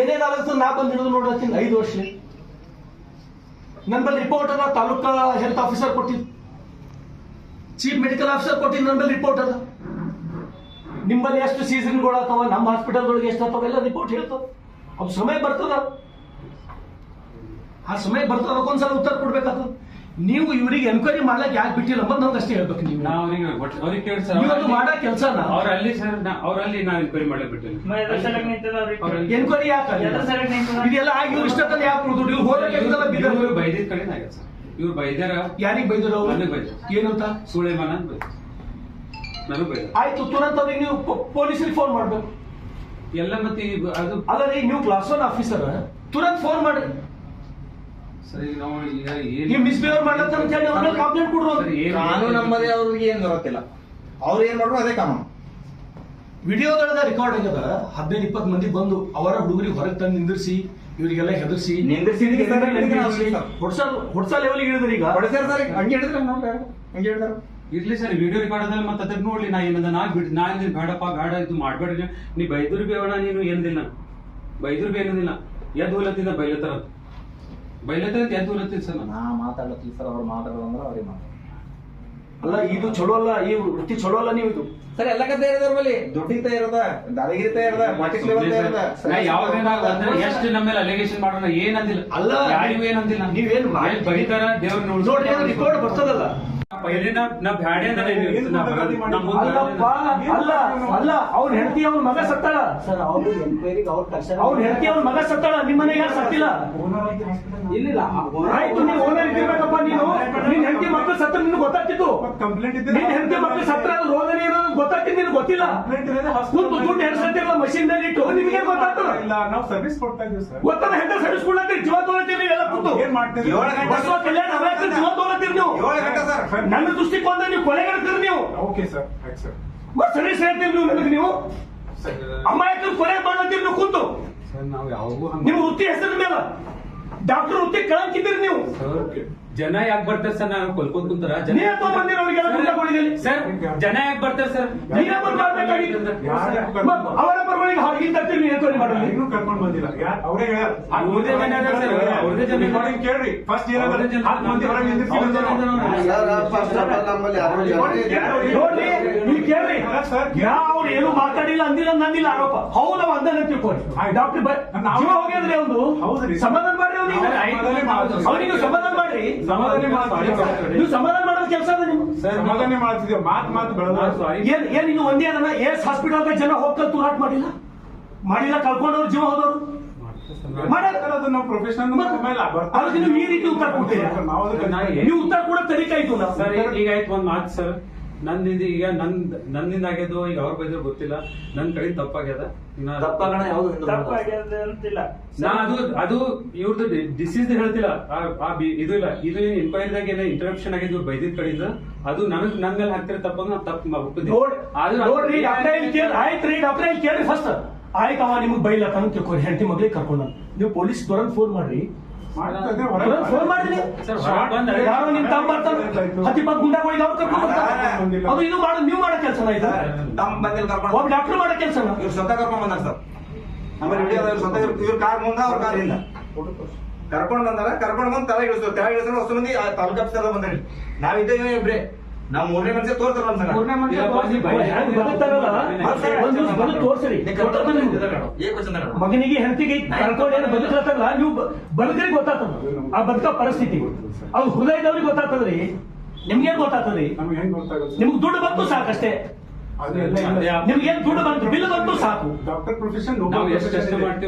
ಏನೇನಾಗುತ್ತೆ ನಾ ಬಂದು ಹಿಡಿದು ನೋಡ್ಲತ್ತೀನಿ ಐದು ವರ್ಷ ನನ್ನ ರಿಪೋರ್ಟ್ ಅದ ತಾಲೂಕಾ ಹೆಲ್ತ್ ಆಫೀಸರ್ ಕೊಟ್ಟಿದ್ದು. ಚೀಫ್ ಮೆಡಿಕಲ್ ಆಫೀಸರ್ ಕೊಟ್ಟಿದ್ದು ನನ್ನ ರಿಪೋರ್ಟ್ ಅದ ನಿಮ್ಮಲ್ಲಿ ಎಷ್ಟು ಸೀಸನ್ಗಳಾಗ್ತಾವ ನಮ್ಮ ಹಾಸ್ಪಿಟಲ್ದೊಳಗೆ ಎಷ್ಟು ಆಗ್ತಾವ, ಎಲ್ಲ ರಿಪೋರ್ಟ್ ಹೇಳ್ತಾವ. ಅದು ಸಮಯ ಬರ್ತದ. ಆ ಸಮಯ ಬರ್ತದ, ಅದಕ್ಕೊಂದ್ಸಲ ಉತ್ತರ ಕೊಡ್ಬೇಕಾಗ್ತದ. ನೀವು ಇವರಿಗೆ ಎನ್ಕ್ವೈರಿ ಮಾಡ್ಲಕ್ಕೆ ಯಾಕೆ ಬಿಟ್ಟಿಲ್ಲ ಅಂತ ನಮ್ಗೆ ಅಷ್ಟೇ ಹೇಳ್ಬೇಕು ನೀವು. ನಾವು ಅವ್ರಿಗೆ ಒಟ್ಟು ಅವ್ರಿಗೆ ಕೇಳಿ ಸರ್ ನೀವು ಅದು ಮಾಡೋ ಕೆಲಸನ? ಅವ್ರ ಅಲ್ಲಿ ಸರ್ ಅವರಲ್ಲಿ ಅಲ್ಲಿ ನಾ ಎನ್ಕ್ವೈರಿ ಮಾಡಕ್ ಬಿಟ್ಟಿಲ್ಲ ಎನ್ಕ್ವೈರಿ ಯಾಕೆ? ಇದೆಲ್ಲ ಆಗಿ ಇವ್ರು ಇಷ್ಟೊತ್ತಲ್ಲಿ ಯಾಕೆ ಉಳಿದ್ರು ಇವ್ರು ಹೋದ್ರೆ ಇವ್ರು- ಇವ್ರು ಬೈದಿದ್ ಕಡೆ ಆಗ್ಯದ ಸರ್. ಇವ್ರು ಬೈದಾರ ಯಾರಿಗೆ ಬೈದ್ರು ಅವ್ರು ನನಗೆ ಬೈದ್ರು. ಏನಂತ? ಸುಳೇಮಾನ ಅಂತ ಬೈದ್ರು. ನನಗೆ ಬೈದ ಆಯ್ತು ತುರಂತ ಅವ್ರಿಗೆ ನೀವು ಪೊಲೀಸರಿಗೆ ಫೋನ್ ಮಾಡ್ಬೇಕು. ಎಲ್ಲ ಮತ್ತೆ ಅದು ಅಲ್ಲ ರೀ ನೀವು ಕ್ಲಾಸ್ ಒನ್ ಆಫೀಸರ್ ತುರಂತ ಫೋನ್ ಮಾಡ್ರಿ ಸರ್ ಈಗ ನಾವು ಈಗ ನೀವು ಏನ್ ಮಿಸ್ಬಿಹೇವ್ ಮಾಡ್ಲತ್ತ ಅಂತ ಹೇಳಿ ಅವ್ರ ಕಂಪ್ಲೇಂಟ್ ಕೊಡ್ರು ಸರ್, ಏನ್- ಕಾನೂನು ನಮ್ಮದೇ ಅವ್ರಿಗೆ ಏನು ಗೊತ್ತಿಲ್ಲ ಅವ್ರು ಏನ್ ಮಾಡ್ರು ಅದೇ ಕಾನೂನು. ರೆಕಾರ್ಡ್ ಆಗ್ಯದ ಹದಿನೈದು ಇಪ್ಪತ್ತು ಮಂದಿ ಬಂದು ಅವರ ಹುಡುಗರಿಗೆ ಹೊರಗೆ ತಂದು ನಿಂದಿರಿಸಿ ಇವರಿಗೆಲ್ಲ ಹೆದರ್ಸಿ ನಿಂದಿರ್ಸಿದ್ದಕ್ಕೆ ಸರ್ ನಿಂದಿರ್ಸಿ. ಹೊಡ್ಸಲ್ ಹೊಡ್ಸ ಲೆವೆಲ್ ಇಳಿದ್ರಿ ಈಗ. ಹೊಡೆಸ್ಯಾರ ಸರ್ ಹಂಗೆ ಹೇಳಿದ್ರೆ ನಾವು ಬೇಡ ಹಂಗೆ ಹೇಳಿದಾರ. ಇರ್ಲಿ ಸರ್ ವಿಡಿಯೋ ರೆಕಾರ್ಡ್ ಅದ್ರಲ್ಲಿ ಮತ್ತೆ ಅದಕ್ಕೆ ನೋಡ್ಲಿ ನಾ ಏನದ ನಾ ಬಿಡ್ ನಾ ಏನಿಲ್ಲ ಬೇಡಪ್ಪ ಬೇಡ ಇದು ಮಾಡ್ಬೇಡ್ರಿ. ನೀ ಬೈದ್ರು ಬೇಡ ನೀನು ಎಂದಿಲ್ಲ. ಬೈದ್ರು ಬಿ ಏನದಿಲ್ಲ ಎದ್ದು ಹೋಲತ್ತಿಂದ ಬೈಲತ್ತಾರ ಬೈಲತ್ತಾರ ಅಂತ ಎದ್ದು ಹೋಲತ್ತೀನಿ ಸರ್? ನಾನು ನಾ ಮಾತಾಡ್ಲತ್ತಿಲ್ಲ ಸರ್ ಅವ್ರು ಮಾತಾಡೋದಂದ್ರೆ ಅವ್ರಿಗೆ ಮಾತಾಡ ಅಲ್ಲ ಇದು ಚಲೋ ಅಲ್ಲ ಈ ವೃತ್ತಿ ಚಲೋ ಅಲ್ಲ ನೀವು ಇದು? ಸರ್ ಎಲ್ಲ ಕತೆ ಇರೋದ್ರ ಬಲ್ಲಿ ದುಡ್ಡಿಗೆ ತಯಾರದ? ಇರದ ದಾದಾಗಿರಿ ತಯಾರದ? ಇರದ ಪಾರ್ಟಿಸ್ ಲೆವೆಲ್ ಅಂದ್ರೆ ಎಷ್ಟು ನಮ್ಮ ಮೇಲೆ ಅಲಿಗೇಷನ್ ಮಾಡೋಣ ಏನಂದಿಲ್ಲ. ಅಲ್ಲ. ಯಾರಿಗೂ ಏನಂದಿಲ್ಲ. ನೀವೇನು ಬೈತಾರ ದೇವ್ರ ನೋಡ್ರಿ ರಿಪೋರ್ಟ್ ಬರ್ತದಲ್ಲ. ಅಲ್ಲ ಅಲ್ಲ ಅವ್ನ ಹೆಂಡತಿ ಅವ್ನ ಮಗ ಸತ್ತಾಳ. ಸರ್ ಅವ್ರು ಎನ್ಕ್ವೈರಿಗೆ ಅವ್ರು ಕಳ್ಸ ಅವ್ನ ಹೆಂಡತಿ ಅವ್ನ ಮಗ ಸತ್ತಾಳ. ನಿಮ್ಮ ಮನೆಗೆ ಯಾರು ಸತ್ತಿಲ್ಲ? ಇಲ್ಲ ಆಯ್ತು ನೀವು ಓನರ್ ಇದ್ದಿರ್ಬೇಕಪ್ಪ ನೀನು. ನಿನ್ ಹೆಂಡತಿ ಮಕ್ಕಳು ಸತ್ತ ನಿನ್ಗೆ ಗೊತ್ತಾಗ್ತಿತ್ತು. ಕಂಪ್ಲೇಂಟ್ ನಿನ್ ಹೆಂಡತಿ ಮಕ್ಕಳು ಸತ್ರ ಅದು ರೋಗನಿ ಅನ್ನೋದು ಗೊತ್ತಾಗ್ತಿತ್ತು ನಿನ್ಗೆ ಗೊತ್ತಿಲ್ಲ. ಕೂತು ದುಡ್ಡು ಹೆಸರ್ತಿರಲ್ಲ ಮಷಿನ್ ಮೇಲೆ ಇಟ್ಟು ನಿಮಗೆ ಗೊತ್ತಾಗ್ತದ? ಇಲ್ಲ ನಾವು ಸರ್ವಿಸ್ ಕೊಡ್ತಾ ಇದೀವಿ ಸರ್ ಗೊತ್ತಲ್ಲ ಹೆಂಡ ಸರ್ವಿಸ್ ಕೊಡ್ಲತ್ತೀರಿ? ಜೀವ ತೋಲತ್ತೀರಿ ಎಲ್ಲ ಕೂತು. ಏನ್ ಮಾಡ್ತೀರಿ ಏಳು ಗಂಟೆ ಜೀವ ತೋಲತ್ತೀರಿ ನೀವು. ಏಳು ಗಂಟೆ ಸರ್ ನನ್ನ ದೃಷ್ಟಿಕೋನ ನೀವು ಕೊಲೆಗಾಡ್ತೀರಿ ನೀವು? ಓಕೆ ಸರ್ ಆಯ್ತು ಸರ್ ಮತ್ತೆ ಸರ್ವಿಸ್ ಹೇಳ್ತೀರಿ ನೀವು? ನನಗೆ ನೀವು ಅಮಾಯಕರು ಕೊಲೆ ಮಾಡ್ಲತ್ತೀರಿ ನೀವು ಕೂತು. ಸರ್ ನಾವು ಯಾವಾಗೂ ನಿಮ್ಮ ವೃತ್ತಿ ಹೆಸರಿನ ಮೇಲೆ. ಡಾಕ್ಟರ್ ವೃತ್ತಿ ಕಳಂಕಿದ್ದೀರಿ ನೀವು. ಜನ ಯಾಕೆ ಬರ್ತಾರೆ ಸರ್ ನಾನು ಕೊಲ್ಕೊಂಡ್ ಕುಂತಾರ. ಜನ. ಸರ್ ಜನ ಯಾಕೆ ಬರ್ತಾರೆ ಸರ್. ಅವರ ಪರವಾಗಿ ಎನ್ಕ್ವೈರಿ ಮಾಡೋದು ಇನ್ನೂ ಕರ್ಕೊಂಡು ಬಂದಿಲ್ಲ. ಯಾರ್ ಅವರೇ ಅವ್ರದೇ ಮನೆ ಅದ ಸರ್, ಅವ್ರದೇ ಜನ. ರೆಕಾರ್ಡಿಂಗ್ ಕೇಳ್ರಿ. ಫಸ್ಟ್ ಅವ್ರದೇ ಜನ. ಹತ್ತು ಮಂದಿ ಹೊರಗೆ ನಿಂದಿರ್ಸಿ ಅವ್ರದೇ ಜನ. ನೋಡ್ರಿ ಇಲ್ಲಿ ಕೇಳ್ರಿ. ಅಲ್ಲ ಸರ್, ಯಾವ ಅವ್ರು ಏನು ಮಾತಾಡಿಲ್ಲ ಅಂದಿಲ್ಲ ನಂದಿಲ್ಲ ಆರೋಪ. ಹೌದು ಅವ ತಿಳ್ಕೊಳ್ಳಿ ಡಾಕ್ಟರ್ ನಾವು- ಹೋಗಿದ್ರೆ ಅವ್ನು. ಸಮಾಧಾನ ಮಾಡ್ರಿ ಅವ್ನಿಗೆ. ಸಮಾಧಾನ ಮಾಡ್ತೀವಿ. ಅವನಿಗೆ ಸಮಾಧಾನ ಮಾಡ್ರಿ. ಸಮಾಧಾನ ಮಾಡ್ತೀವಿ. ನೀವು ಸಮಾಧಾನ ಮಾಡೋದು ಕೆಲಸ ಅದ ನೀವು ಸರ್, ಸಮಾಧಾನ ಮಾಡ್ತಿದ್ದೇವೆ. ಮಾತ್ ಮಾತು ಬೆಳೆದ ಸಾರಿ ಏನ್ ಏನ್ ಇದು ಒಂದೇ ಅದನ್ನ ಎಸ್ ಹಾಸ್ಪಿಟಲ್ ಜನ ಹೋಗ್ತಾ ತೂರಾಟ ಮಾಡಿಲ್ಲ? ಮಾಡಿಲ್ಲ ಕಳ್ಕೊಂಡವ್ರು ಜೀವ ಹೋದವ್ರು? ನಾವು ಪ್ರೊಫೆಷನಲ್ ಅದಕ್ಕೆ ನೀವು ಈ ರೀತಿ ಉತ್ತರ ಕೊಡ್ತೀರಾ? ನಾವು ಉತ್ತರ ಕೂಡ ತರೀಕಾ ಇತ್ತು ಸರ್ ಈಗ- ಈಗ ಆಯ್ತು ಒಂದ್ ಮಾತು ಸರ್. ನಂದಿಂದ ಈಗ ನಂದ್ ನನ್ನಿಂದ ಆಗ್ಯದು ಈಗ ಅವ್ರ ಬೈದ್ರು ಗೊತ್ತಿಲ್ಲ. ನನ್ ಕಡೆ ತಪ್ಪಾಗ್ಯದ? ನಾ- ತಪ್ಪಾಗಣ ಯಾವ್ದು ಅಂತಿಲ್ಲ. ನಾ ಅದು ಅದು ಇವ್ರದ್ದು ಡಿಸೀಸ್ ಹೇಳ್ತಿಲ್ಲ. ಆ- ಬಿ- ಇದು ಇಲ್ಲ. ಇದು ಇನ್ಕ್ವೈರಿದಾಗ ಏನೋ ಇಂಟರಪ್ಷನ್ ಆಗಿದ್ದು ಇವ್ರು ಬೈದಿದ್ ಕಡೆಯಿಂದ? ಅದು ನನಗ್ ನನ್ ಮೇಲೆ ಹಾಕ್ತಿರ ತಪ್ಪ ನಾನು ತಪ್ಪು ಒಪ್ಪಿದ್ವಿ. ನೋಡ್ ಆದ್ರೂ- ನೋಡ್ರಿ ಡಾಕ್ಟರ್ ಇಲ್ಲಿ ಕೇಳಿ ಆಯ್ತು ರೀ ಡಾಕ್ಟರ್ ಇಲ್ಲಿ ಕೇಳ್ರಿ ಫಸ್ಟ್ ಆಯ್ತು ಅವ ನಿಮ್ಗೆ ಬೈಲತ್ತಾನ ತಿಳ್ಕೊರಿ. ಹೆಂಡತಿ ಮಗಳಿಗೆ ಕರ್ಕೊಂಡ ನೀವು ಪೊಲೀಸ್ ತುರಂತ ಫೋನ್ ಮಾಡ್ರಿ. ಫೋನ್ ಮಾಡ್ರಿ. ಸರ್, ಯಾರು ನಿಮ್ ತಮ್ಮ ಬರ್ತಾನೆ ಹತ್ತಿ ಇಪ್ಪತ್ತು ಗುಂಡಾಗಳಿಗೆ ಅವ್ರು ಕರ್ಕೊಂಡು ಬರ್ತಾರೆ. ಅದು ಇದು ಮಾಡೋ ನೀವು ಮಾಡೋ ಕೆಲಸನ ಇದು? ತಮ್ಮ ಬಂದಿಲ್ಲ ಕರ್ಕೊಂಡು ಒಬ್ಬ ಡಾಕ್ಟರ್ ಮಾಡೋ ಕೆಲಸನ? ಇವ್ರು ಸ್ವತಃ ಕರ್ಕೊಂಡ್ ಬಂದಾರ ಸರ್. ನಮ್ಮ ವಿಡಿಯೋ ಸ್ವತಃ ಇವ್ರ ಕಾರ್ ಮುಂದ ಅವ್ರ ಕಾರ್ ಹಿಂದ. ಕರ್ಕೊಂಡ್ ಬಂದಾರ ಕರ್ಕೊಂಡ್ ಬಂದ್ ತಲೆ ಇಳಿಸ್ತಾರೆ ತಲೆ ಇಳಿಸ್ತಾರೆ ಹೊಸ ಮಂದಿ ಆ ತಾಲೂಕು ಆಫೀಸರ್ ಬಂದ್ರಿ. ನಾವಿದ್ದೇವೆ ಇಬ್ರೆ ನಾವ್ ಮೂರನೇ ಮನುಷ್ಯ ತೋರ್ತಾರ ನಮ್ ಸಂಗ ಮೂರನೇ ಮನುಷ್ಯ ಬಂದು ತೋರ್ಸ್ರಿ ನಿಮ್ಗೆ. ಮಗನಿಗೆ ಹೆಂಡತಿಗೆ ಕರ್ಕೊಂಡು ಏನು ಬದುಕತ್ತಲ್ಲ ನೀವು ಬದುಕರಿಗೆ ಗೊತ್ತಾಗ್ತದ. ಆ ಬದುಕ ಪರಿಸ್ಥಿತಿ. ಅವ್ರ ಹೃದಯದವ್ರಿಗೆ ಗೊತ್ತಾಗ್ತದ್ರಿ. ನಿಮ್ಗೇನ್ ಗೊತ್ತಾಗ್ತದ್ರಿ? ನಮ್ಗೆ ನಿಮ್ಗೆ ದುಡ್ಡು ಬಂತು ಸಾಕಷ್ಟೇ. ನಿಮ್ಗೆ ಏನ್ ದುಡ್ಡು ಬಂತು? ಬಿಲ್ ಬಂತು ಸಾಕು. ಡಾಕ್ಟರ್ ಪ್ರೊಫೆಷನ್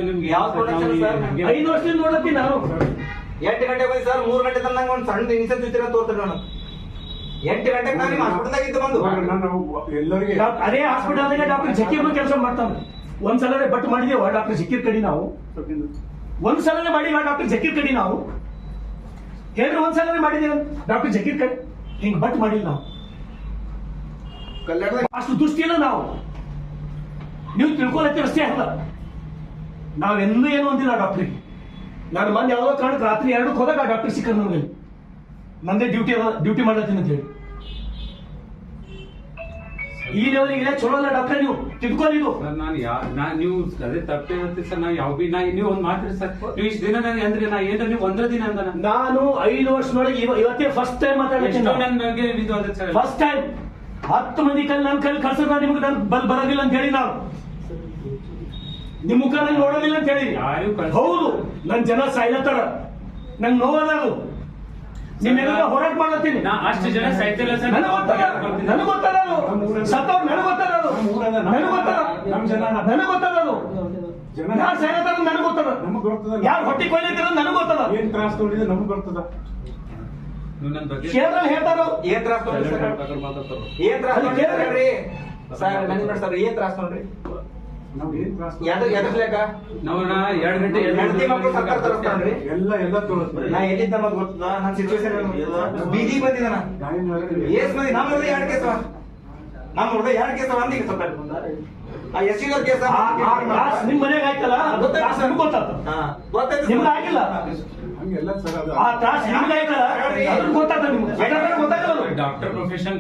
ನಿಮ್ಗೆ ಸರ್? ಐದು ವರ್ಷದಿಂದ ನೋಡತ್ತೀನಿ ನಾನು. ಎಂಟು ಗಂಟೆ ಬಂದು ಸರ್ ಮೂರ್ ಗಂಟೆ ತಂದಂಗ ಒಂದ್ ಸಣ್ಣ ಇನ್ಸೆನ್ಸ್ ಇರ್ತೀರ ತೋರ್ತಾರೆ ನಾನು. ಎಂಟು ಗಂಟೆಗೆ ನಾನು ನಿಮ್ಮ ಹಾಸ್ಪಿಟಲ್ದಾಗ ಇದ್ದು ಬಂದು. ನಾನು ಎಲ್ಲರಿಗೆ ಡಾಕ್- ಅದೇ ಹಾಸ್ಪಿಟಲ್ನಾಗ ಡಾಕ್ಟರ್ ಜಕೀರ್ ಕೆಲಸ ಮಾಡ್ತಾನೆ ಒಂದ್ ಸಲನೇ ಬಟ್ ಮಾಡಿದೇವ ಡಾಕ್ಟರ್ ಜಕೀರ್ ಕಡಿ ನಾವು. ಒಂದ್ ಸಲನೇ ಮಾಡಿಲ್ಲ ಡಾಕ್ಟರ್ ಜಕೀರ್ ಕಡಿ ನಾವು. ಹೇಳ್ರಿ ಒಂದ್ ಸಲನೇ ಮಾಡಿದೇವ ಡಾಕ್ಟರ್ ಜಕೀರ್ ಕಡಿ? ಹಿಂಗ್ ಬಟ್ ಮಾಡಿಲ್ಲ ನಾವು. ಕಲ್ಯಾಣದಾಗ ಅಷ್ಟು ದುಷ್ಟಿಲ್ಲ ನಾವು. ನೀವು ತಿಳ್ಕೊಳತ್ತೀವಿ ಅಷ್ಟೇ ಅಲ್ಲ ನಾವೆಂದೂ ಏನು ಅಂದಿಲ್ಲ ಡಾಕ್ಟ್ರಿಗೆ. ನಾನು ಮೊನ್ನೆ ಯಾವ್ದೋ ಕಾರಣಕ್ಕೆ ರಾತ್ರಿ ಎರಡಕ್ಕೆ ಹೋದಾಗ ಡಾಕ್ಟರ್ ಸಿಕ್ಕ ನನಗೆ ನಂದೇ ಡ್ಯೂಟಿ ಅದ ಡ್ಯೂಟಿ ಮಾಡತ್ತೀನಿ ಅಂತ ಹೇಳಿ. ಈ ಲೆವೆಲ್ಗೆ ಚಲೋ ಅಲ್ಲ ಡಾಕ್ಟರ್ ನೀವು? ತಿದ್ಕೊಳ್ಳಿ ನೀವು ಸರ್ ನಾನು ಯಾ ನಾ ನೀವು ಅದೇ ತಪ್ಪೇ ಹೇಳ್ತೀವಿ ಸರ್ ನಾ ಯಾವ ಬಿ ನಾ ನೀವು ಒಂದು ಮಾತ್ರಿ ಸರ್ ನೀವು ಇಷ್ಟು ದಿನ ನನಗೆ ಅಂದ್ರೆ ನಾ ಏನ್ರ ನೀವು ಒಂದ್ರ ದಿನ ಅಂತ ನಾನು ಐದು ವರ್ಷದೊಳಗೆ ಇವ- ಇವತ್ತೇ ಫಸ್ಟ್ ಟೈಮ್ ಮಾತಾಡ್ತೀನಿ ನನ್ನ ಬಗ್ಗೆ ಇದು ಅದೇ ಸರ್. ಫಸ್ಟ್ ಟೈಮ್ ಹತ್ತು ಮಂದಿ ಕಲ್ಲಿ ನನ್ನ ಕೈಲಿ ಕಳ್ಸ ನಿಮ್ಗೆ ನನ್ ಬಲ್ ಬರೋದಿಲ್ಲ ಅಂತ ಹೇಳಿ ನಾನು. ನಿಮ್ ಮುಖ ನಂಗೆ ನೋಡೋದಿಲ್ಲ ಅಂತ ಹೇಳಿ. ಹೌದು ನನ್ ಜನ ಸಾಯ್ಲತ್ತಾರ. ನಂಗೆ ನೋವಲ್ಲ ಅದು. ನಿಮ್ ಎದುರು ಹೋರಾಟ ಮಾಡ್ಲತ್ತೀನಿ. ನಾ ಅಷ್ಟು ಜನ ಸಾಯ್ತಿಲ್ಲ ಸರ್ ನನಗೆ ಗೊತ್ತಲ್ಲ. ನನಗೆ ಗೊತ್ತಲ್ಲ ಅದು. ಸತ್ತವ್ರು ನನಗೆ ಗೊತ್ತಲ್ಲ ಅದು. ನನಗೆ ಗೊತ್ತಲ್ಲ. ನಮ್ ಜನ ನನಗೆ ಗೊತ್ತಲ್ಲ ಯಾರು ಗೊತ್ತದ ನಮಗ್ ಗೊತ್ತದ ಯಾರು ಹೊಟ್ಟಿ ಕೊಯ್ಲಿತ್ತಿರ ನನಗೆ ಗೊತ್ತದ ಏನ್ ತ್ರಾಸ್ ನೋಡ್ರಿ ನಮಗ್ ಗೊತ್ತದ ನೀವು ನನ್ನ ಬಗ್ಗೆ ಕೇರಳ ಹೇಳ್ತಾರ? ಏನ್ ತ್ರಾಸ್ ಏನ್ ತ್ರಾಸ್ ಕೇಳ್ರಿ. ಸರ್ ಮ್ಯಾನೇಜ್ಮೆಂಟ್ ಸರ್ ಏನ್ ತ್ರಾಸ್ ತೊಗೊಂಡ್ರಿ ಎರಡು ಗಂಟೆ ಎದ್ದು ಹೆಂಡತಿ ಮಕ್ಕಳು ಸರ್ಕಾರ ತರಿಸ್ತಾನ್ರಿ ಎಲ್ಲ ಎಲ್ಲ ತೋರಿಸ್ತಾರೆ ನಾ ಎಲ್ಲಿದ್ದ ನಮಗ್ ಗೊತ್ತದ ನನ್ನ ಸಿಚುವೇಶನ್ ಬೀದಿ ಬಂದಿದ ನಾ. ಗಾಯನ ಏಸ್ ಮಂದಿ ನಮ್ಮ ಹುಡುಗ ಎರಡು ಕೇಸವ ನಮ್ಮ ಹುಡುಗ ಎರಡು ಕೇಸವ ಅಂದ ಈಗ ಸ್ವಲ್ಪ ಆ ಎಸ್ ಕೇಸ ನಿಮ್ ಮನೆಗೆ ಆಯ್ತಲ್ಲ? ಗೊತ್ತಾ ಕ್ಲಾಸ್ ನಿಮ್ಗೆ ಗೊತ್ತಾತ ಹಾ. ಗೊತ್ತಾಯ್ತು ನಿಮ್ಗೆ ಆಗಿಲ್ಲ? ಆ ಕ್ಲಾಸ್ ನಿಮ್ಗೆ ಆಯ್ತಲ್ಲ ಅದು ಗೊತ್ತಾತ ನಿಮ್ಗೆ? ಯಾಕಂದ್ರೆ ಗೊತ್ತಾಗಲ್ಲ ಅದು. ಡಾಕ್ಟರ್ ಪ್ರೊಫೆಷನ್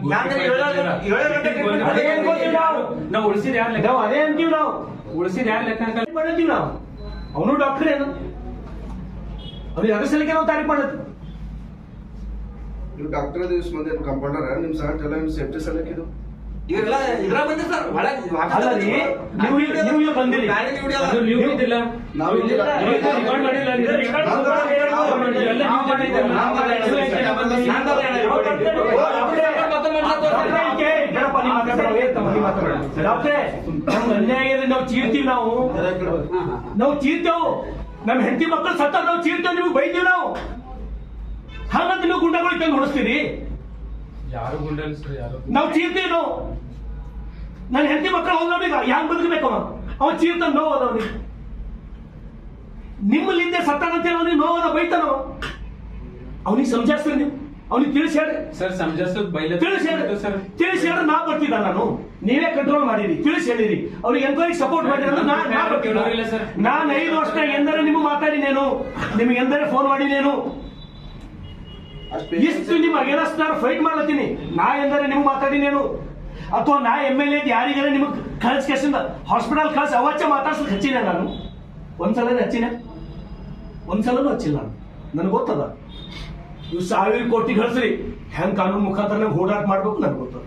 ಅದೇ ಅನ್ಕೋತೀವಿ ನಾವು. ನಾವು ಉಳಿಸಿದ ಯಾರು ಲೆಕ್ಕ ನಾವು ಅದೇ ಅಂತೀವಿ ನಾವು. ಉಳಿಸಿದ ಯಾರು ಲೆಕ್ಕ ಹಾಕಲ್ಲ? ಮಾಡಿದ್ವಿ ನಾವು. ಅವನು ಡಾಕ್ಟರ್ ಏನು? ಅವ್ರು ಯಾವ ಸಲಕ್ಕೆ ನಾವು ತಾರೀಫ್ ಮಾಡತ್ತೀವಿ ನೀವು ಡಾಕ್ಟರ್ ದಿವಸ ಮಂದಿ ಕಂಪೌಂಡರ್ ನಿಮ್ ಸಹ ಎಲ್ಲ ನಿಮ್ ಸೇಫ್ಟಿ ಸಲಕ್ ಇದ್ರ ಒಳಗೆ ರೀ, ನೀವು ನೀವು ಚೀರ್ತೀವಿ ನಾವು ನಾವು ಚೀರ್ತೇವು ನಮ್ ಹೆಂಡತಿ ಮಕ್ಕಳು ಸತ್ತ ನಾವು ಚೀರ್ತೇವೆ ನಿಮ್ಗೆ ಬೈತೀವಿ ನಾವು ಹಾಗಂತ ನೀವು ಗುಂಡಗಳು ತಂದು ಹೊಡಿಸ್ತೀರಿ ಯಾರು ಯಾರು ನಾವು ಚೀರ್ತೀವಿ ನಾವು ನನ್ನ ಹೆಂಡತಿ ಮಕ್ಕಳು ಹೋಗ್ಲೀಗ ಯಾಕೆ ಬದುಕಬೇಕು ಅವನು? ಅವ ಚೀರ್ತ ನೋವು ಅದ ಅವನಿಗೆ. ನಿಮ್ಮಲ್ಲಿಂದ ಸತ್ತಾನಂತೇಳಿ ಅವನಿಗೆ ನೋವದ ಬೈತಾನ ಅವನಿಗೆ ಸಮಜಾಸ್ತೀರಿ ನೀವು. ಅವನಿಗೆ ತಿಳಿಸಿ ಹೇಳಿ ಸರ್ ಸಂಜಾಸದ್ ಬೈಲ ತಿಳಿಸಿ ಹೇಳಿ ಸರ್. ತಿಳಿಸಿ ಹೇಳ್ರಿ ನಾ ಬರ್ತಿದ್ದ ನಾನು. ನೀವೇ ಕಂಟ್ರೋಲ್ ಮಾಡಿರಿ. ತಿಳಿಸಿ ಹೇಳಿರಿ. ಅವ್ರಿಗೆ ಎನ್ಕ್ವೈರಿ ಸಪೋರ್ಟ್ ಮಾಡಿರಿ ಅಂದ್ರೆ ನಾ ನಾ ಸರ್. ನಾನು ಐದು ವರ್ಷ ಎಂದರೆ ನಿಮಗೆ ಮಾತಾಡಿನೇನು ನಿಮಗೆ ಎಂದರೆ ಫೋನ್ ಮಾಡಿನೇನು ಅಷ್ಟು ಇಷ್ಟು ನಿಮ್ಮ ಅಗೇನಸ್ಟ್ ನಾನು ಫೈಟ್ ಮಾಡ್ಲತ್ತೀನಿ. ನಾ ಎಂದರೆ ನಿಮ್ಗೆ ಮಾತಾಡಿನೇನು ಅಥವಾ ನಾ ಎಂ ಎಲ್ ಎ ಯಾರಿಗಾರ ನಿಮಗೆ ಕಳ್ಸಿ ಕೇಸಿಂದ ಹಾಸ್ಪಿಟಲ್ ಕಳ್ಸಿ ಅವಚ್ಚ ಮಾತಾಡ್ಸಕ್ ಹಚ್ಚಿನ ನಾನು? ಒಂದ್ಸಲ ಹಚ್ಚಿನ? ಒಂದ್ಸಲನೂ ಹಚ್ಚಿಲ್ಲ ನಾನು. ನನಗೆ ಗೊತ್ತದ? ನೀವು ಸಾವಿರ ಕೋಟಿ ಕಳ್ಸ್ರಿ. ಹೆಂಗ್ ಕಾನೂನು ಮುಖಾಂತರ ನಂಗೆ ಹೋರಾಟ ಮಾಡ್ಬೇಕು ನನಗೆ ಗೊತ್ತದ.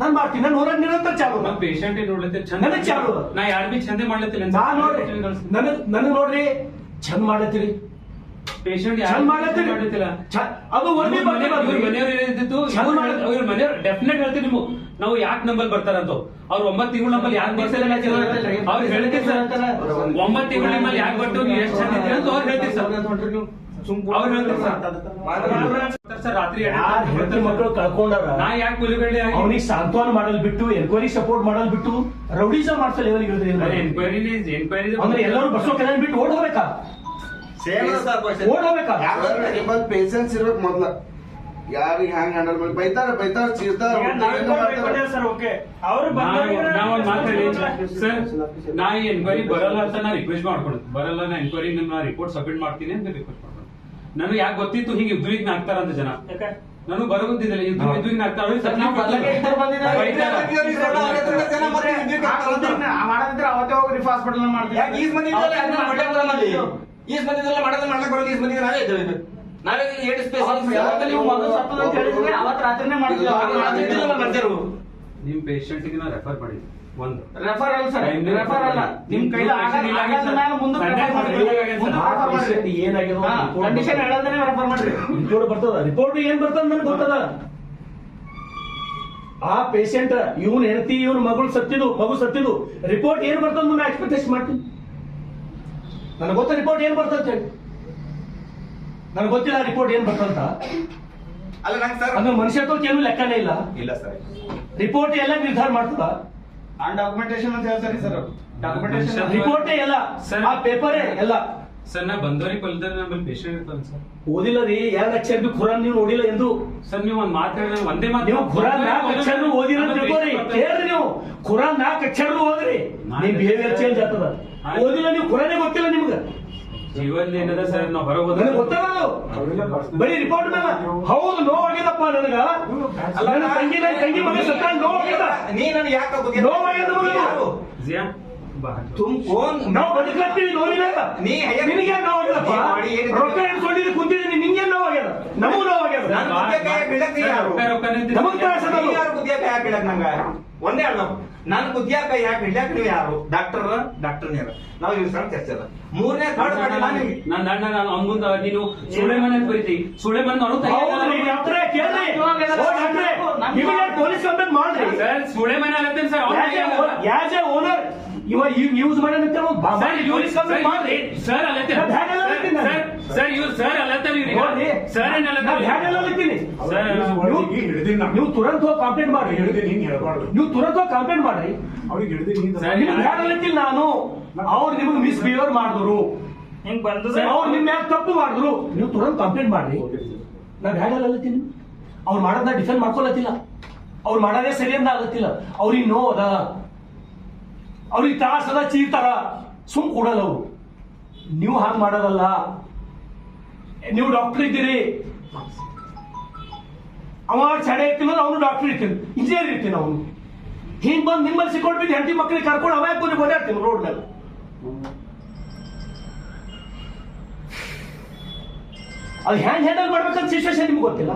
ನಾನು ಮಾಡ್ತೀನಿ. ನಾನು ಹೋರಾಟ ನಿರಂತರ ಚಾಲು ನಮ್ಮ ಪೇಷಂಟ್ ನೋಡ್ಲತ್ತೆ? ಚಂದ ನನಗ್ ಚಾಲು. ನಾ ಯಾರು ಬಿ ಚಂದ ಮಾಡ್ಲತ್ತಿಲ್ಲ ನಾ ನೋಡ್ರಿ. ನನಗೆ ನನಗೆ ನೋಡ್ರಿ. ಚಂದ ಮಾಡತ್ತೀರಿ ಪೇಷಂಟ್ ಯಾರು ಚ- ಅದು ಒಂದೇ ಮನೆಯವ್ರು ಏನಿದ್ದು ಇವ್ರ ಮನೆಯವ್ರು ಡೆಫಿನೆಟ್ ಹೇಳ್ತೀವಿ ನೀವು ನಾವು ಯಾಕೆ ನಂಬಲ್ ಬರ್ತಾರಂತ. ಅವ್ರು ಒಂಬತ್ತು ತಿಂಗಳು ನಮ್ಮಲ್ಲಿ ಯಾಕೆ ಬರ್ತಾರೆ? ಅವ್ರು ಹೇಳ್ತೀವಿ ಸರ್ ಒಂಬತ್ತು ತಿಂಗಳು ನಿಮ್ಮಲ್ಲಿ ಯಾಕೆ ಬರ್ತೀವಿ ನೀವು ಎಷ್ಟು ಚಂದ ಇದ್ದೀರಿ ಅಂತ ಅವ್ರು ಹೇಳ್ತೀವಿ ಸರ್. ಅವ್ರು ಹೇಳ್ತೀವಿ ಸರ್. ಸರ್ ರಾತ್ರಿ ಹೆಂಡತಿ ಮಕ್ಕಳು. ಕಳ್ಕೊಂಡಾರ? ನಾ ಯಾಕೆ ಹುಲಿಗಳ್ಳಿ ಆಗಿ ಅವನಿಗೆ ಸಾಂತ್ವನ ಮಾಡಲ್ ಬಿಟ್ಟು ಎನ್ಕ್ವೈರಿ ಸಪೋರ್ಟ್ ಮಾಡಲ್ ಬಿಟ್ಟು ರೌಡಿಸ ಮಾಡ್ತಾ ಲೆವೆಲ್ ಎನ್ಕ್ವೈರಿ ಎನ್ಕ್ವೈರಿ ಅಂದ್ರೆ ಎಲ್ಲರೂ ಬಸ್ಸೋ ಕೆಲ ಬಿಟ್ಟು ಓಡ್ ಹೋಗ್ಬೇಕಾ ನಿಮ್ಮಲ್ಲಿ ಪೇಷನ್ಸ್ ಇರ್ಬೇಕು ಮೊದ್ಲ. ಯಾರಿಗೆ ಹ್ಯಾಂಗ್ ಹ್ಯಾಂಡಲ್ ಮಾಡಿ? ಬೈತಾರ ಬೈತಾರ ಚೀರ್ತಾರ ಸರ್ ಓಕೆ ಅವರು ನಾವೊಂದು ಮಾತಾಡಿ ಸರ್ ನಾ ಎನ್ಕ್ವೈರಿ ಬರಲ್ಲ ಅಂತ ನಾ ರಿಕ್ವೆಸ್ಟ್ ಮಾಡ್ಕೊಳುದು ಬರಲ್ಲ ನಾ ಎನ್ಕ್ವೈರಿ ನಿಮ್ಮ ರಿಪೋರ್ಟ್ ಸಬ್ಮಿಟ್ ಮಾಡ್ತೀನಿ ಅಂತ ರಿಕ್ವೆಸ್ಟ್ ಮಾಡ್ಕೊಂಡು ನನಗೆ ಯಾಕೆ ಗೊತ್ತಿತ್ತು ಹಿಂಗೆ ಇದ್ರಿಗೆ ನಾಕ್ತಾರ ಅಂತ ಜನ? ನಾನು ಬರೋದಿದ್ದಿಲ್ಲ ನಾಕ್ತಾರ ಇಬ್ಬರು. ಬೈತಾರ. ಮಾಡದಿದ್ರೆ ಅವತ್ತೇ ಹೋಗಿ ರಿಫ್ ಹಾಸ್ಪಿಟಲ್ ಯಾಕೆ ಈಸ್ ಬಂದಿದ್ರೆ ಮಾಡೋದು ಮಾಡ್ಲಿಕ್ಕೆ ಬರಲ್ಲ ಈಸ್ ಮಂದಿ ನಾವೇ ಇದ್ದೇವೆ. ನಾವೇ ಏಟ್ ಸ್ಪೇಸ್ ಮೊದಲು ಸತ್ತದ ಅಂತ ಹೇಳಿದ್ರೆ ಅವತ್ತು ರಾತ್ರಿನೇ ಮಾಡಿದ್ವಿ ಮಾಡ್ತಿರು ನಿಮ್ ಪೇಷಂಟ್ಗೆ ನಾ ರೆಫರ್ ಮಾಡಿ. ಒಂದು. ರೆಫರ್ ಅಲ್ಲ ಸರ್ ರೆಫರ್ ಅಲ್ಲ. ನಿಮ್ ಕೈಲಿ ಕಂಡೀಷನ್ ರೆಫರ್ ಮಾಡ್ರಿ. ರಿಪೋರ್ಟ್ ಬರ್ತದ? ರಿಪೋರ್ಟ್ ಏನ್ ಬರ್ತದ ನನಗೆ ಗೊತ್ತದ? ಆ ಪೇಷಂಟ್ ಇವನ್ ಹೆಂಡತಿ ಇವನ್ ಮಗಳು ಸತ್ತಿದ್ದು ಮಗು ಸತ್ತಿದು ರಿಪೋರ್ಟ್ ಏನ್ ಬರ್ತದ ನಾನು ಎಕ್ಸ್ಪೆಕ್ಟೇಷನ್ ಮಾಡ್ತೀನಿ ನನಗೆ ಗೊತ್ತ ರಿಪೋರ್ಟ್ ಏನ್ ಬರ್ತಂತ ಹೇಳಿ. ನನಗೆ ಗೊತ್ತಿಲ್ಲ ರಿಪೋರ್ಟ್ ಏನ್ ಬರ್ತಂತ ಅಲ್ಲ ನಂಗೆ ಸರ್ ಅದು ಮನುಷ್ಯತ್ವಕ್ಕೆ ಏನು ಲೆಕ್ಕನೇ ಇಲ್ಲ. ಇಲ್ಲ ಸರ್ ರಿಪೋರ್ಟ್ ಎಲ್ಲ ನಿರ್ಧಾರ ಮಾಡ್ತದ? ಆ ಡಾಕ್ಯುಮೆಂಟೇಶನ್ ಅಂತ ಹೇಳ್ತಾರೆ ಸರ್ ಡಾಕ್ಯುಮೆಂಟೇಶನ್ ರಿಪೋರ್ಟೇ ಎಲ್ಲ ಸರ್. ಆ ಪೇಪರೇ ಎಲ್ಲ. ಸರ್ ನಾ ಬಂದೋರಿ ಬಲ್ದರೆ ನಮ್ಮಲ್ಲಿ ಪೇಷಂಟ್ ಇರ್ತಾನೆ ಸರ್. ಓದಿಲ್ಲ ರೀ ಎರಡು ಅಕ್ಷರ ಬಿ ಖುರಾನ್ ನೀವು ನೋಡಿಲ್ಲ ಎಂದು? ಸರ್ ನೀವು ಒಂದ್ ಮಾತು ಹೇಳಿದ್ರೆ ಒಂದೇ ಮಾತು ನೀವು ಖುರಾನ್ ನಾಲ್ಕು ಅಕ್ಷರ ಓದಿರ ತಿಳ್ಕೊರಿ ಹೇಳ್ರಿ ನೀವು. ಖುರಾನ್ ನಾಲ್ಕು ಅಕ್ಷರ ಓದ್ರಿ. ನಿಮ್ ಬಿಹೇವಿಯರ್ ಚೇಂಜ್ ಆಗ್ತದ. ಓದಿಲ್ಲ ನೀವು ಖುರಾನೇ ಗೊತ್ತಿಲ್ಲ ನಿಮ್ಗೆ. ಜೀವನ ಏನದ ಸರ್ ನಾವು ಹೊರಗೆ ಹೋದ್ರೆ ಗೊತ್ತಾಗಲ್ಲ ಬರೀ ರಿಪೋರ್ಟ್ ಮೇಲೆ. ಹೌದು ನೋವಾಗಿದಪ್ಪ ನನಗ. ಅಲ್ಲ, ತಂಗಿ ನನ್ನ ತಂಗಿ ಮಗ ಸತ್ತ ನೋವಾಗ್ಯದ ನೀ ನನಗೆ ಯಾಕೆ ನೋವಾಗ್ಯದ ಮಗ. ಜಿಯಾ. ತುಮ್ ಕೋನ್ ನಾವು ಬದುಕತ್ತೀವಿ ನೋವಿಲ್ಲ ನೀ ನಿನಗೆ ನೋವಾಗಿದಪ್ಪ ನೀ ಮಾಡಿ ಏನಿದೆ? ರೊಕ್ಕ ಇಟ್ಕೊಂಡಿದ್ದು ಕುಂತಿದ್ದೀನಿ ನಿಂಗೆ ನೋವಾಗ್ಯದ? ನಮಗೂ ನೋವಾಗ್ಯದ? ನಾನು ನಮಗ್ ತ್ರಾಸ ಯಾರು ಬುದ್ಧಿಯ ಕೈ ಹಾಕಿಡಕ್ ನಂಗ? ಒಂದೇ ಅಲ್ಲ ನನ್ ಯಾಕೆ ಹಿಡ್ಯಾಕ ನೀವು ಯಾರು? ಡಾಕ್ಟರ್? ಡಾಕ್ಟರ್ ನೀರ ನಾವು ಇವ್ರ ಸಣ್ಣ ಚರ್ಚೆ ಅದ. ಮೂರನೇ ಥರ್ಡ್ ಮಾಡಿ ನಾನು ನಿಮ್ಗೆ ನನ್ನ ಅಣ್ಣ ನಾನು ಅಮ್ಮಂದ ನೀನು ಸುಳೆಮನೆ ಅಂತ ಬರೀತಿ ಓ ಡಾಕ್ಟ್ರೇ ಇಮಿಡಿಯೇಟ್ ಪೊಲೀಸ್ ಕಂಪ್ಲೇಂಟ್ ಮಾಡ್ರಿ? ಸರ್ ಸುಳೆಮನೆ ಅಲ್ಲತ್ತೇನೆ ಸರ್? ಯಾಸ್ ಎ ಓನರ್? ಇವ ಯೂಸ್ ಮಾಡಿ ಮಾಡ್ರಿ. ಸರ್. ಸರ್ ಸರ್ ಇವ್ರು ಸರ್ ನೋಡ್ರಿ. ಸರ್ ನೀವು ನೀವು ತುರಂತ ಹೋಗಿ ಕಂಪ್ಲೇಂಟ್ ಮಾಡ್ರಿ ಹಿಡ್ದಿನಿ ಹೇಳ್ಬಾರ್ದು. ನೀವು ತುರಂತ ಹೋಗಿ ಕಂಪ್ಲೇಂಟ್ ಮಾಡ್ರಿ. ಅವ್ರಿಗೆ ಹಿಡ್ದಿನಿ ನಾನು ಅವ್ರು ನಿಮ್ಗೆ ಮಿಸ್ ಮಿಸ್ಬಿಹೇವ್ ಮಾಡಿದ್ರು. ಹಿಂಗ್ ಬಂದ್ರು ಅವ್ರು ನಿಮ್ ಮ್ಯಾಲ ತಪ್ಪು ಮಾಡಿದ್ರು. ನೀವು ತುರಂತ ಕಂಪ್ಲೇಂಟ್ ಮಾಡ್ರಿ. ನಾನು ಹ್ಯಾಗಲ್ಲ ಅಲ್ಲತ್ತೀನಿ ಅವ್ರು ಮಾಡೋದನ್ನ ಡಿಫೆಂಡ್ ಮಾಡ್ಕೊಳತ್ತಿಲ್ಲ. ಅವ್ರು ಮಾಡೋದೇ ಸರಿ ಅಂತ ಆಗತ್ತಿಲ್ಲ. ಅವ್ರಿಗೆ ನೋದ ಅವ್ರಿಗೆ ತಾಸದ ಚೀರ್ತಾರ ಸುಮ್ ಕೊಡಲ್ಲ ಅವರು ನೀವು ಹಾಗೆ ಮಾಡೋದಲ್ಲ. ನೀವು ಡಾಕ್ಟರ್ ಇದ್ದೀರಿ. ಅವ ಚಡೆ ಇರ್ತೀನಿ ಅವನು ಡಾಕ್ಟರ್ ಇರ್ತೀನಿ. ಇಂಜಿನಿಯರ್ ಇರ್ತೀನಿ ಅವನು. ಹಿಂಗ್ ಬಂದು ನಿಮ್ಮಲ್ಲಿ ಸಿಕ್ಕೊಟ್ಬಿಟ್ಟು ಹೆಂಡತಿ ಮಕ್ಕಳಿಗೆ ಕರ್ಕೊಂಡು ಅವೇ ಬಂದು ಓಡಾಡ್ತೀನಿ ರೋಡ್ ಮೇಲೆ ಅದು ಹ್ಯಾಂಗ್ ಹ್ಯಾಂಡಲ್ ಮಾಡ್ಬೇಕಂತ ಸಿಚುವೇಶನ್ ನಿಮ್ಗೆ ಗೊತ್ತಿಲ್ಲ?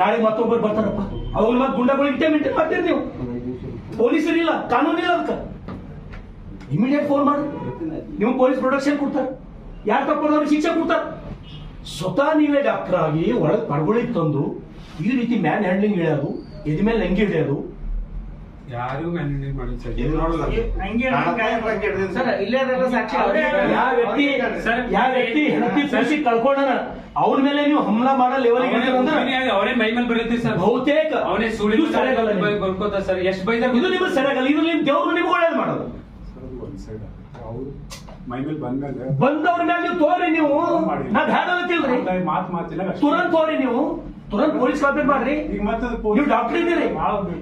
ನಾಳೆ ಮತ್ತೊಬ್ಬರು ಬರ್ತಾರಪ್ಪ. ಅವ್ರು ಮತ್ತೆ ಗುಂಡಗಳಿಗೆ ಮೇಂಟೈನ್ ಮಾಡ್ತೀರಿ ನೀವು. ಪೊಲೀಸರಿಲ್ಲ ಕಾನೂನಿಲ್ಲ ಅದಕ್ಕೆ. ಇಮಿಡಿಯೇಟ್ ಫೋನ್ ಮಾಡಿ. ನೀವು ಪೊಲೀಸ್ ಪ್ರೊಟೆಕ್ಷನ್ ಕೊಡ್ತಾರೆ. ಯಾರು ತಪ್ಪಿದವ್ರಿಗೆ ಶಿಕ್ಷೆ ಕೊಡ್ತಾರೆ. ಸ್ವತಃ ನೀವೇ ಡಾಕ್ಟರ್ ಆಗಿ ಒಳಗೆ ಪಡ್ಗೊಳಿಗೆ ತಂದು ಈ ರೀತಿ ಮ್ಯಾನ್ ಹ್ಯಾಂಡ್ಲಿಂಗ್ ಇಳಿಯೋದು ಎದ ಮೇಲೆ ಹೆಂಗೆ ಹಿಡಿಯೋದು ಯಾರಿಗೂ ಮಾಡಿ ಅವ್ರೇ ಯಾವ ವ್ಯಕ್ತಿ ಸರ್, ಯಾವ ವ್ಯಕ್ತಿ ಹೆಂಡತಿ ಖುಷಿ ಕಳ್ಕೊಂಡನ ಅವ್ರ ಮೇಲೆ ನೀವು ಹಮ್ಲಾ ಮಾಡೋ ಲೆವೆಲ್ ಅವರೇ ಮೈ ಮೇಲೆ ಬರುತ್ತೆ ಸರ್. ಬಹುತೇಕ. ಅವನೇ ಸುಳಿದು ಸರಿಯಾಗಲ್ಲ ನಿಮ್ಗೆ. ಸರ್. ಎಷ್ಟು ಬೈದಾರ ಇದು ನಿಮ್ಗೆ ಸರಿಯಾಗಲ್ಲ. ಇದು ನಿಮ್ ದೇವ್ರು ನಿಮ್ಗೆ ಒಳ್ಳೇದು ಮಾಡೋದು. ಸರ್, ಅದು ಒಂದ್ ಸೈಡ್ ಅವ್ರು ಮೈ ಮೇಲೆ ಬಂದ್ಮೇಲೆ ಬಂದವ್ರ ಮೇಲೆ ನೀವು ತೋರಿ ನೀವು. ನಾವ್ ಹೇಳತ್ತಿಲ್ರಿ ಮಾತು ಮಾತಿಲ್ಲ ತುರಂತ ತೋರಿ ನೀವು. ತುರಂತ್ ಪೊಲೀಸ್ ಕಂಪ್ಲೇಂಟ್ ಮಾಡ್ರಿ. ಈಗ ಮತ್ತೆ ನೀವು ಡಾಕ್ಟರ್ ಇದ್ದೀರಿ.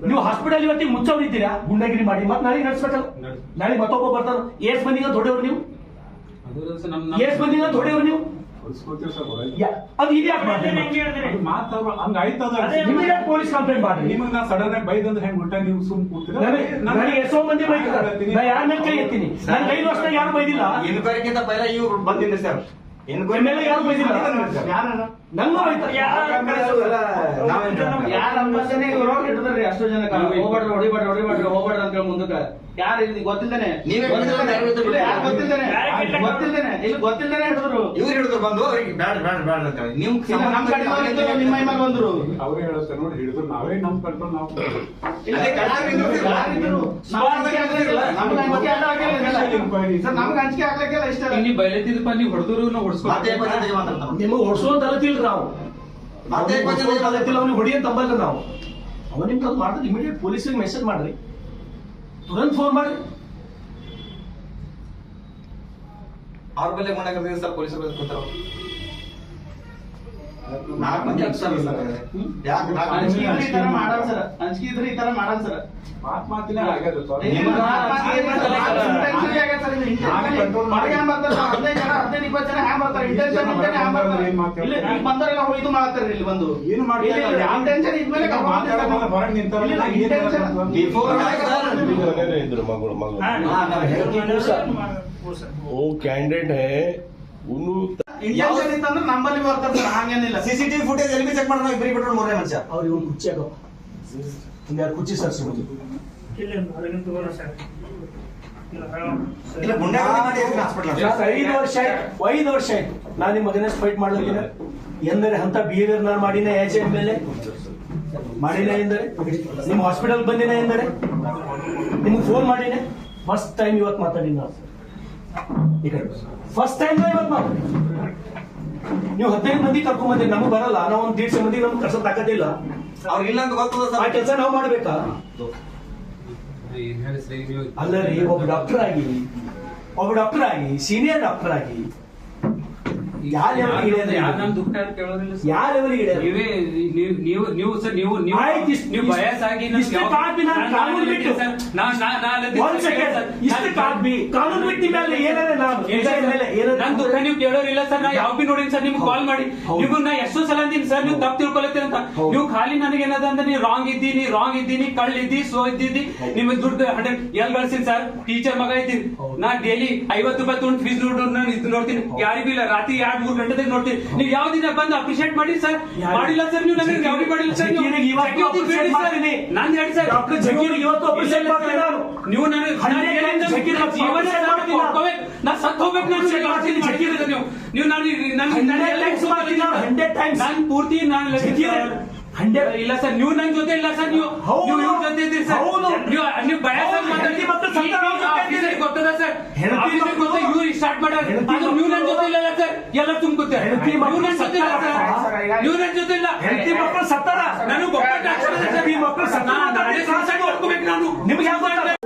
ನೀವು ಹಾಸ್ಪಿಟಲ್ ಇವತ್ತಿಗೆ ಮುಚ್ಚವ್ರು ಇದ್ದೀರಾ? ಗುಂಡಗಿರಿ ಮಾಡಿ. ಮತ್ತೆ ನಾಳೆ ನಡೆಸ್ಬೇಕಲ್ಲ. ನಡ್ಸ್- ನಾಳೆ ಮತ್ತೊಬ್ಬ ಬರ್ತಾರ ಏಸ್ ಮಂದಿಗ ದೊಡ್ಡವ್ರು ನೀವು? ಏಸ್ ಮಂದಿಗ ದೊಡ್ಡವ್ರು ನೀವು? ಅದು ಇದು ಹೆಂಗ್ ಆಯ್ತದ ಪೊಲೀಸ್ ಕಂಪ್ಲೇಂಟ್ ನಿಮಗೆ ನಾ ಸಡನ್ ಆಗಿ ಬೈದಂದ್ರೆ ಹೆಂಗ್ ಉಂಟ? ನೀವು ಸುಮ್ ಕೂತೀರಾ ನನಗೆ ಎಷ್ಟೋ ಮಂದಿ ಬೈತಾರೆ ನಾ ಯಾರ ಮೇಲೆ ಕೈ ಎತ್ತೀನಿ? ಐದು ವರ್ಷದಾಗ ಯಾರು ಬೈದಿಲ್ಲ? ಇನ್ಕ್ವೈರಿಗಿಂತ ಪೈಲ ಇವ್ರು ಬಂದಿಲ್ಲ ಸರ್. ಎಮ್ಮೆಲ್ಲೆ ಯಾರು ಬೈದಿಲ್ಲ? ನಂಗೂ ಹಿಡಿದ್ರಿ ಅಷ್ಟು ಜನಕ್ಕ. ಹೋಗ್ಬಾರ್ದು ಹೊಡಿಬಾರ್ದು ಹೊಡಿಬಾರ್ದು ಹೋಗ್ಬಾರ್ದು ಅಂತ ಮುಂದಕ್ಕೆ. ಯಾರು ಇಲ್ಲಿ ಗೊತ್ತಿಲ್ದೇನೆ? ನೀವೇ ಗೊತ್ತಿಲ್ದೇನೆ? ಇಲ್ಲ, ಯಾರು ಗೊತ್ತಿಲ್ದೇನೆ? ಗೊತ್ತಿಲ್ದೇನೆ? ಇಲ್ಲಿ ಗೊತ್ತಿಲ್ದೇನೆ ಹಿಡಿದ್ರು ಇವ್ರು ಹಿಡಿದ್ರು ಬಂದು ಅವ್ರಿಗೆ ಬ್ಯಾಡ ಬ್ಯಾಡ ಬ್ಯಾಡ ಅಂತ ಹೇಳಿ. ನಮ್ ಕಡೆ ನಿಮ್ಮ ಮೈ ಮೇಲೆ ಬಂದ್ರು ಅವರೇ ಹೇಳುತ್ತೆ ನೋಡಿ ಹಿಡಿದ್ರು ನಾವೇ ನಮ್ ಕಂಟ್ರೋಲ್ ನಾವು? ನಮ್ಗ್ ಆಗ್ಲಿಕ್ಕಿಲ್ಲ. ನಮ್ಗ್ ನಮ್ಗ್ ಇಷ್ಟ. ನೀವು ಹೊಡೆದ್ರು ಹೊಡ್ಸ್ಕೊ ಪಂಚಾಯತಿಗೆ ಮಾತಾಡ್ತಾನೆ ನಿಮಗೆ ಹೊಡ್ಸೋಂತ ನಾವು. ಅವ್ನಿಗೆ ಹೊಡಿಯಂತ ಅಂಬಲ್ಲ ನಾವು. ಅವನಿಗೆ ಅದು ಮಾಡಿದ್ರೆ ಇಮಿಡಿಯೇಟ್ ಪೊಲೀಸಿಗೆ ಮೆಸೇಜ್ ಮಾಡ್ರಿ. ತುರಂತ ಫೋನ್ ಮಾಡ್ರಿ. ಅವ್ರ ಮೇಲೆ ಮನೆಗೆ ಸರ್ ಪೊಲೀಸರು ಕೂತಾರ. ನಾಲ್ಕು ಮಂದಿ ಅಕ್ಷರ ಯಾಕೆ ನಾಲ್ಕು ಅಂಜಿಕೆ ಮಂದಿ ಇದ್ರೆ ಈ ತರ ಮಾಡಲ್ಲ ಸರ್ ಅಂಜಿಕೆ ಇದ್ರೆ ಈ ತರ ಮಾಡಲ್ಲ ಸರ್ ಮಾತ್ ಮಾತಿನ ಆಗ್ಯದ ಸರ್. ನಿಮ್ಮ ಮಾತಿಗೆ ಏನ್ ಮಾಡ್ತಾರೆ? intention ಗೆ ಆಗತ್ತೆ ಸರ್ ಇದು intention. ನಾನು control ಮಾಡಿ- ಹೊರಗೆ ಹ್ಯಾಂಗ್ ಬರ್ತಾರೆ? ಹದಿನೈದು ಜನ ಹದಿನೈದು ಇಪ್ಪತ್ತು ಜನ ಹ್ಯಾಂಗ್ ಬರ್ತಾರೆ ಇಂಟೆನ್ಷನ್ ಇದ್ದರೆ ಹ್ಯಾಂಗ್ ಬರ್ತಾರೆ ಏನ್ ಮಾತಾಡ್ತಾರೆ? ಇಲ್ಲಿ ಈಗ ಬಂದವರೆಲ್ಲ ಹೋಯ್ತು ಮಾಡ್ತಾರೆ ಇಲ್ಲಿ ಬಂದು ಏನು ಮಾಡ್ತಾ ಇಲ್ಲ? ಯಾವ- ಇಂಟೆನ್ಷನ್ ಇದ್ಮೇಲೆ ಈಗ ಮಾತಾಡೋದನ್ನ ಹೊರಗೆ ನಿಂತವ್ರೆ ಇಲ್ಲ, ಏನ್ intention- ಹೇಳ್ತಾರೆ? ಬಿಫೋರ್ इधर मगुल मगुल ಹಾ, वो कैंडिडेट है उन्हों ಇಂಟೆನ್ಷನ್ ಇತ್ತಂದ್ರೆ ನಮ್ಮಲ್ಲಿ ಬರ್ತಾರೆ ಸರ್ ಹಂಗೇನಿಲ್ಲ. ಸಿಸಿಟಿವಿ ಫುಟೇಜ್ ಎಲ್ಲಿ ಚೆಕ್ ಮಾಡೋಣ ಇಬ್ಬರಿಗೆ ಬಿಟ್ರು ಮೂರನೇ ಮನುಷ್ಯ ಅವ್ರು ಇವ್ನು ಕುರ್ಚಿ ಆಗೋ ಒಂದೆರಡು ಕುರ್ಚಿ ಸರ್. ಇಲ್ಲ ಗುಂಡೆ ಮಾಡಿ ಹಾಸ್ಪಿಟಲ್ ಐದು ವರ್ಷ ಆಯ್ತು ಐದು ವರ್ಷ ಆಯ್ತು. ನಾನು ನಿಮ್ಮ ಮಗನ ಫೈಟ್ ಮಾಡ್ಲಿಕ್ಕಿಲ್ಲ ಎಂದರೆ ಅಂತ ಬಿಹೇವಿಯರ್ ನಾನು ಮಾಡಿನ ಎಚ್ ಎಂ ಮೇಲೆ? ಮಾಡಿನ ಎಂದರೆ? ನಿಮ್ಮ ಹಾಸ್ಪಿಟಲ್ ಬಂದಿನ ಎಂದರೆ? ನಿಮ್ಗೆ ಫೋನ್ ಮಾಡಿನ? ಫಸ್ಟ್ ಟೈಮ್ ಇವತ್ತು ಮಾತಾಡಿ ನಾವು ಈ ಕಡೆ ಫಸ್ಟ್ ಟೈಮ್ ಇವತ್ತು ಮಾತಾಡಿ ನೀವು ಹದಿನೈದು ಮಂದಿ ಕರ್ಕೊಂಡ್ ಬಂದಿರಿ ನಮಗೆ ಬರಲ್ಲ. ನಾವು ಒಂದ್ ದೀಡ್ಸೆ ಮಂದಿ ನಮ್ಗೆ ಕರ್ಸೋ ತಾಕತ್ತಿಲ್ಲ ಅವ್ರಿಗಿಲ್ಲ ಅಂತ ಗೊತ್ತದ ಆ ಕೆಲಸ ನಾವು ಮಾಡ್ಬೇಕಾ? ನೀವು ಅಲ್ಲ ರೀ ಒಬ್ಬ ಡಾಕ್ಟರ್ ಆಗಿ ಒಬ್ಬ ಡಾಕ್ಟರ್ ಆಗಿ ಸೀನಿಯರ್ ಡಾಕ್ಟರ್ ಆಗಿ ಯಾವ ಲೆವೆಲ್ ಯಾರು ನನ್ನ ದುಃಖ ಯಾರು ಕೇಳೋದಿಲ್ಲ ಸರ್. ಯಾವ ಲೆವೆಲ್ ಇಳಿಯೋದು ನೀವೇ ಸರ್ ಕಾನೂನು ಬಿಟ್ಟು. ಕಾನೂನು ಬಿಟ್ಟ ಮೇಲೆ ಏನಾದ್ರೆ ನಾನು ದುಃಖ ಕೇಳೋರಿಲ್ಲ ಸರ್. ನಾ ಯಾವ ಬಿ ನೋಡಿನಿ ಸರ್. ನಿಮ್ಗೆ ಕಾಲ್ ಮಾಡಿ. ನೀವು ನಾ ಎಷ್ಟೋ ಸಲ ಅಂದಿನಿ ಸರ್. ನೀವು ತಪ್ಪು ತಿಳ್ಕೊಳತ್ತೀರ ಅಂತ. ನೀವು ಖಾಲಿ ನನಗೆ ಏನದ ಅಂದ್ರೆ ನೀವು ರಾಂಗ್ ಇದ್ದೀನಿ ರಾಂಗ್ ಇದ್ದೀನಿ ಕಳ್ಳ ಇದ್ದಿ ಸೋ ಇದ್ದಿದ್ದಿ ನಿಮಗೆ ದುಡ್ಡು ಹಂಡ್ರೆಡ್ ಎಲ್ ಸರ್? ಟೀಚರ್ ಮಗ ಇದ್ದೀನಿ. ನಾ ಡೈಲಿ ಐವತ್ತು ರೂಪಾಯಿ ತುಂಡು ಫೀಸ್ ದುಡ್ಡು ನಾನು ಇದು ನೋಡ್ತೀನಿ. ಯಾರಿಗೂ ಇಲ್ಲ. ರಾತ್ರಿ ಎರಡ್ ಮೂರ್ ಗಂಟೆದಾಗ ನೋಡ್ತೀವಿ. ನೀವು ಯಾವ ದಿನ ಬಂದು ಅಪ್ರಿಶಿಯೇಟ್ ಮಾಡಿ ಸರ್? ಮಾಡಿಲ್ಲ ಸರ್ ನೀವು ನನಗೆ ಯಾವ್ದು ಮಾಡಿಲ್ಲ ಸರ್ ಇವತ್ತು. ನಾನ್ ಹೇಳಿ ಸರ್ ಮಾಡ್ತೀನಿ ನಾನು. ನೀವು ನನಗೆ ಟೈಮ್ಸ್ ಜೀವನ. ನಾ ಸತ್ತು ಹೋಗ್ಬೇಕು ನಾನು. ಮಾಡ್ತೀನಿ. ಜಕೀರ್ ನೀವು. ನೀವು ನಾನು ಹಂಡ್ರೆಡ್ ಪೂರ್ತಿ ನಾನು ಹಂಡ್ರೆಡ್ ಇಲ್ಲ ಸರ್ ನೀವು ನನ್ನ ಜೊತೆ ಇಲ್ಲ ಸರ್ ನೀವು ಹೌದು. ನೀವು ಜೊತೆ ಇದ್ದೀರಿ ಸರ್ ಹೌದು. ನೀವು ನೀವು ಹೌದು, ಹೆಂಡತಿ ಮತ್ತು ಸಂತಾನ. ಗೊತ್ತದ ಸರ್ ಹೆಂಡತಿ ಗೊತ್ತ ಇವ್ರು ಸ್ಟಾರ್ಟ್ ಮಾಡ್ಯಾರ ಅದು ನೀವು ನನ್ನ ಜೊತೆ ಇಲ್ಲ ಸರ್ ಎಲ್ಲ ತುಂಬುತ್ತೆ ಹೆಂಡತಿ ನೀವು ಜೊತೆ ಇಲ್ಲ ಸರ್ ನೀವು ಜೊತೆ ಇಲ್ಲ ಹೆಂಡತಿ ಮಕ್ಕಳು ಸತ್ತಾರ ನಾನು ಸರ್. ಮಕ್ಕಳು ಸತ್ತಾರ. ನಾನು ನಾನು ನಿಮ್ಗೆ ಯಾವ?